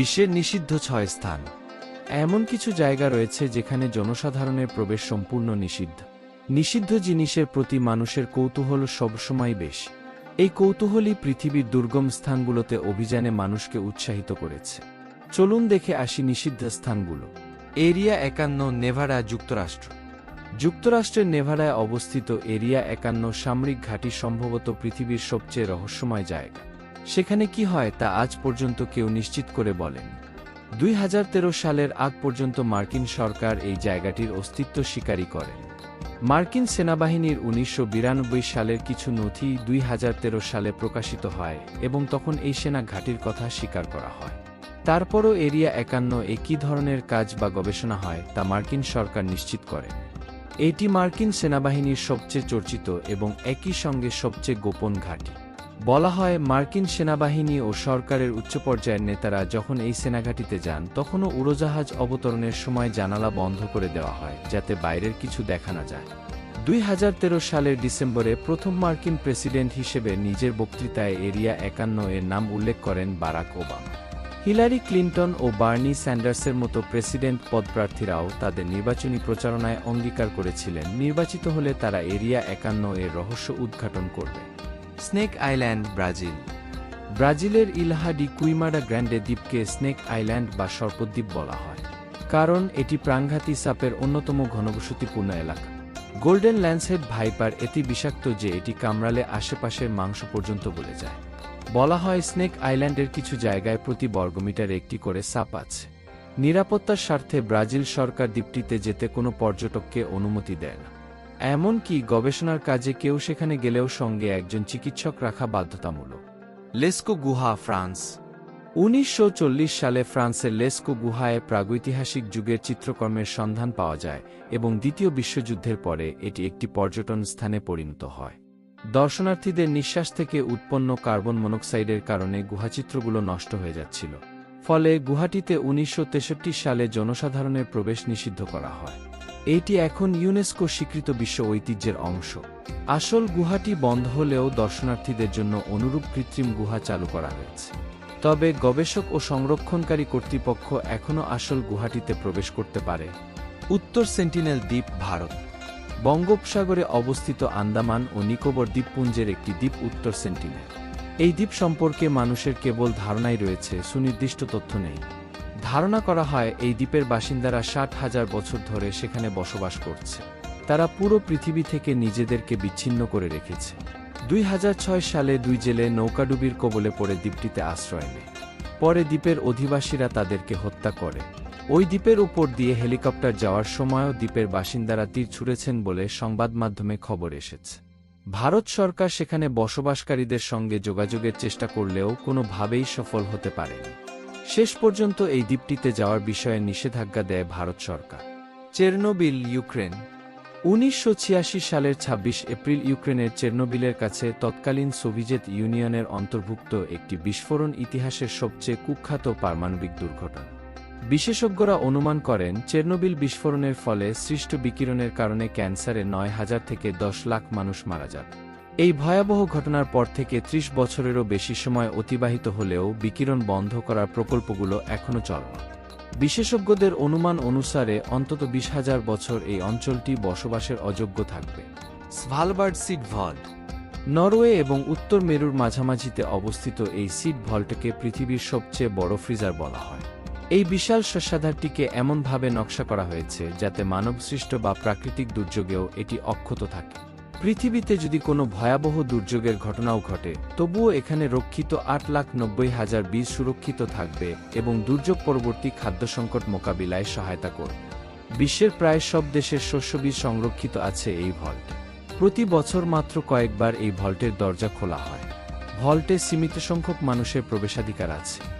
বিশ্বের নিষিদ্ধ ছয় স্থান। এমন কিছু জায়গা রয়েছে যেখানে জনসাধারণের প্রবেশ সম্পূর্ণ নিষিদ্ধ। নিষিদ্ধ জিনিসের প্রতি মানুষের কৌতূহল সবসময় বেশি। এই কৌতূহলই পৃথিবীর দুর্গম স্থানগুলোতে অভিযানে মানুষকে উৎসাহিত করেছে। চলুন দেখে আসি নিষিদ্ধ স্থানগুলো। এরিয়া একান্ন, নেভাডা যুক্তরাষ্ট্র। যুক্তরাষ্ট্রের নেভাডায় অবস্থিত এরিয়া একান্ন সামরিক ঘাঁটি সম্ভবত পৃথিবীর সবচেয়ে রহস্যময় জায়গা। সেখানে কি হয় তা আজ পর্যন্ত কেউ নিশ্চিত করে বলেন। দুই হাজার তেরো সালের আগ পর্যন্ত মার্কিন সরকার এই জায়গাটির অস্তিত্ব স্বীকারই করেন মার্কিন সেনাবাহিনীর উনিশশো বিরানব্বই সালের কিছু নথি দুই হাজার তেরো সালে প্রকাশিত হয় এবং তখন এই সেনা ঘাঁটির কথা স্বীকার করা হয়। তারপরও এরিয়া একান্ন এ কী ধরনের কাজ বা গবেষণা হয় তা মার্কিন সরকার নিশ্চিত করে এটি মার্কিন সেনাবাহিনীর সবচেয়ে চর্চিত এবং একই সঙ্গে সবচেয়ে গোপন ঘাঁটি। বলা হয়, মার্কিন সেনাবাহিনী ও সরকারের উচ্চ পর্যায়ের নেতারা যখন এই সেনাঘাটিতে যান, তখনও উড়োজাহাজ অবতরণের সময় জানালা বন্ধ করে দেওয়া হয়, যাতে বাইরের কিছু দেখা না যায়। দুই হাজার তেরো সালের ডিসেম্বরে প্রথম মার্কিন প্রেসিডেন্ট হিসেবে নিজের বক্তৃতায় এরিয়া একান্ন এর নাম উল্লেখ করেন বারাক ওবামা। হিলারি ক্লিন্টন ও বার্নি স্যান্ডার্সের মতো প্রেসিডেন্ট পদপ্রার্থীরাও তাদের নির্বাচনী প্রচারণায় অঙ্গীকার করেছিলেন, নির্বাচিত হলে তারা এরিয়া একান্ন এর রহস্য উদ্ঘাটন করবে। Snake island, Brazil. ব্রাজিলের ইলাহা ডি কুইমাডা গ্র্যান্ডে দ্বীপকে স্নেক আইল্যান্ড বা সর্পদ্বীপ বলা হয়, কারণ এটি প্রাঙ্ঘাতি সাপের অন্যতম ঘনবসতিপূর্ণ এলাকা। গোল্ডেন ল্যান্সহেড ভাইপার এটি বিষাক্ত যে এটি কামড়ালে আশেপাশের মাংস পর্যন্ত বলে যায়। বলা হয় স্নেক আইল্যান্ডের কিছু জায়গায় প্রতি বর্গমিটারে একটি করে সাপ আছে। নিরাপত্তার স্বার্থে ব্রাজিল সরকার দ্বীপটিতে যেতে কোনো পর্যটককে অনুমতি দেয় না। এমনকি গবেষণার কাজে কেউ সেখানে গেলেও সঙ্গে একজন চিকিৎসক রাখা বাধ্যতামূলক? লেস্কো গুহা ফ্রান্স। উনিশশো চল্লিশ সালে ফ্রান্সের লেস্কো গুহায় প্রাগৈতিহাসিক যুগের চিত্রকর্মের সন্ধান পাওয়া যায় এবং দ্বিতীয় বিশ্বযুদ্ধের পরে এটি একটি পর্যটন স্থানে পরিণত হয়। দর্শনার্থীদের নিঃশ্বাস থেকে উৎপন্ন কার্বন মনোক্সাইডের কারণে গুহাচিত্রগুলো নষ্ট হয়ে যাচ্ছিল। ফলে গুহাটিতে উনিশশো তেষট্টি সালে জনসাধারণের প্রবেশ নিষিদ্ধ করা হয়। এটি এখন ইউনেস্কো স্বীকৃত বিশ্ব ঐতিহ্যের অংশ। আসল গুহাটি বন্ধ হলেও দর্শনার্থীদের জন্য অনুরূপ কৃত্রিম গুহা চালু করা হয়েছে। তবে গবেষক ও সংরক্ষণকারী কর্তৃপক্ষ এখনও আসল গুহাটিতে প্রবেশ করতে পারে। উত্তর সেন্টিনেল দ্বীপ ভারত। বঙ্গোপসাগরে অবস্থিত আন্দামান ও নিকোবর দ্বীপপুঞ্জের একটি দ্বীপ উত্তর সেন্টিনেল। এই দ্বীপ সম্পর্কে মানুষের কেবল ধারণাই রয়েছে, সুনির্দিষ্ট তথ্য নেই। ধারণা করা হয় এই দ্বীপের বাসিন্দারা ষাট হাজার বছর ধরে সেখানে বসবাস করছে। তারা পুরো পৃথিবী থেকে নিজেদেরকে বিচ্ছিন্ন করে রেখেছে। দুই হাজার ছয় সালে দুই জেলে নৌকাডুবির কবলে পড়ে দ্বীপটিতে আশ্রয় নেয়। পরে দ্বীপের অধিবাসীরা তাদেরকে হত্যা করে। ওই দ্বীপের উপর দিয়ে হেলিকপ্টার যাওয়ার সময়ও দ্বীপের বাসিন্দারা তীর ছুঁড়েছেন বলে সংবাদ মাধ্যমে খবর এসেছে। ভারত সরকার সেখানে বসবাসকারীদের সঙ্গে যোগাযোগের চেষ্টা করলেও কোনোভাবেই সফল হতে পারেনি। শেষ পর্যন্ত এই দ্বীপটিতে যাওয়ার বিষয়ে নিষেধাজ্ঞা দেয় ভারত সরকার। Chernobyl, Ukraine. উনিশশো ছিয়াশি সালের ২৬ এপ্রিল ইউক্রেনের চেরনোবিলের কাছে তৎকালীন সোভিয়েত ইউনিয়নের অন্তর্ভুক্ত একটি বিস্ফোরণ ইতিহাসের সবচেয়ে কুখ্যাত পারমাণবিক দুর্ঘটনা। বিশেষজ্ঞরা অনুমান করেন, চেরনোবিল বিস্ফোরণের ফলে সৃষ্ট বিকিরণের কারণে ক্যান্সারে নয় হাজার থেকে দশ লাখ মানুষ মারা যাবে এই ভয়াবহ ঘটনার পর থেকে ত্রিশ বছরেরও বেশি সময় অতিবাহিত হলেও বিকিরণ বন্ধ করার প্রকল্পগুলো এখনও চলমান। বিশেষজ্ঞদের অনুমান অনুসারে অন্তত বিশ হাজার বছর এই অঞ্চলটি বসবাসের অযোগ্য থাকবে। সভালবার্ড সিড ভল্ট। নরওয়ে এবং উত্তর মেরুর মাঝামাঝিতে অবস্থিত এই সিড ভল্টকে পৃথিবীর সবচেয়ে বড় ফ্রিজার বলা হয়। এই বিশাল শস্যাধারটিকে এমনভাবে নকশা করা হয়েছে যাতে মানবসৃষ্ট বা প্রাকৃতিক দুর্যোগেও এটি অক্ষত থাকে। পৃথিবীতে যদি কোনো ভয়াবহ দুর্যোগের ঘটনাও ঘটে, তবুও এখানে রক্ষিত আট লাখ নব্বই হাজার বীজ সুরক্ষিত থাকবে এবং দুর্যোগ পরবর্তী খাদ্য সংকট মোকাবিলায় সহায়তা করবে বিশ্বের প্রায় সব দেশের শস্য বীজ সংরক্ষিত আছে এই ভল্ট। প্রতি বছর মাত্র কয়েকবার এই ভল্টের দরজা খোলা হয়। ভল্টে সীমিত সংখ্যক মানুষের প্রবেশাধিকার আছে।